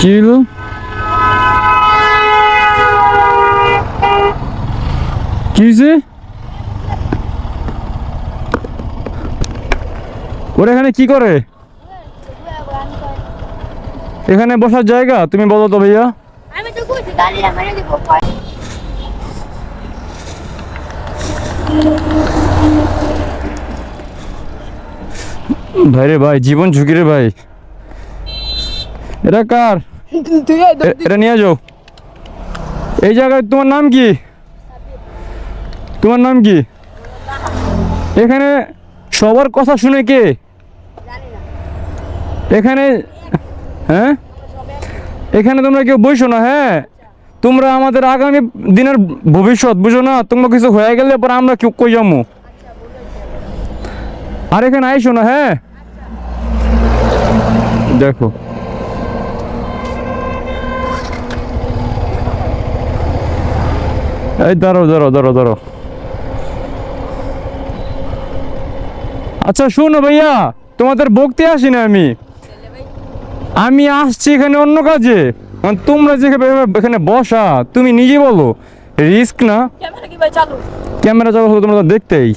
কি হলো কি হয়েছে ওরা এখানে কি করে? এখানে বসার জায়গা? তুমি বলো তো ভাইয়া। আমি তো ভাই রে ভাই জীবন ঝুঁকি রে ভাই। এটা কার? এটা নিয়ে যাও। এই জায়গায় তোমার নাম কি? তোমার নাম কি? এখানে সবার কথা শুনে কে? এখানে হ্যাঁ? এখানে তোমরা কেউ বইসো না হ্যাঁ? তোমরা আমাদের আগামী দিনের ভবিষ্যৎ বুঝো না? তোমরা কিছু হয়ে গেলে পরে আমরা কেউ কই যাব আর এখানে আইসো না হ্যাঁ? দেখো। এই দাঁড়ো দাঁড়ো দাঁড়ো দাঁড়ো আচ্ছা শোনো ভাইয়া, তোমাদের বকতে আসি না আমি। আমি আসছি এখানে অন্য কাজে। মানে তোমরা যেখানে এখানে বসা তুমি নিজে বলো রিস্ক না? ক্যামেরা চালু? হলো তোমরা তো দেখতেই।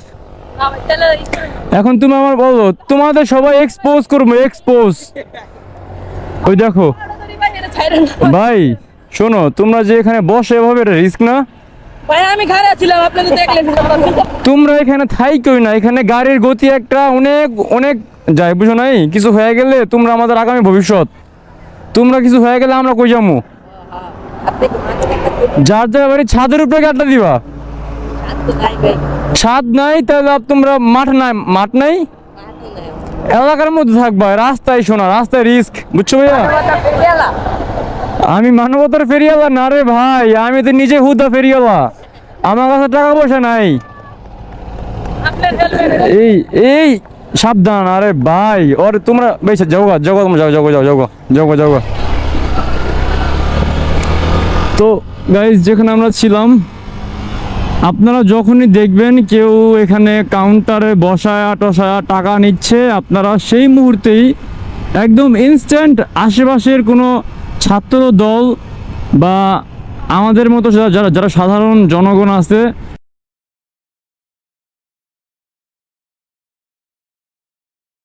এখন তুমি আমার বলো তোমাদের সবাই এক্সপোজ করব এক্সপোজ ওই দেখো। ভাই শোনো তোমরা যে এখানে বসে এভাবে এটা রিস্ক না? তোমরা এখানে থাই কই না এখানে গাড়ির গতি একটা অনেক অনেক যায় বুঝো নাই? কিছু হয়ে গেলে তোমরা আমাদের আগামী ভবিষ্যৎ। তোমরা কিছু হয়ে গেলে আমরা কই যাব যার যার বাড়ি ছাদের উপরে গাড়টা দিবা। ছাদ নাই, তাহলে তোমরা মাঠ নাই মাঠ নাই? এলাকার মধ্যে থাকবা, রাস্তায় শোনা, রাস্তায় রিস্ক, বুঝছ ভাইয়া? আমি মানবতার ফেরিয়ালা না রে ভাই, আমি তো নিজে হুদা ফেরিয়ালা আমার কাছে টাকা পয়সা নাই। এই এই সাবধান আরে ভাই ওর তোমরা বেশ যাও গা, যাও তোমরা যাও যাও যাও যাও যাও যাও তো গাইজ যেখানে আমরা ছিলাম আপনারা যখনই দেখবেন কেউ এখানে কাউন্টারে বসায়া টসায়া টাকা নিচ্ছে আপনারা সেই মুহূর্তেই একদম ইনস্ট্যান্ট আশেপাশের কোনো ছাত্র দল বা আমাদের মতো যারা যারা সাধারণ জনগণ আছে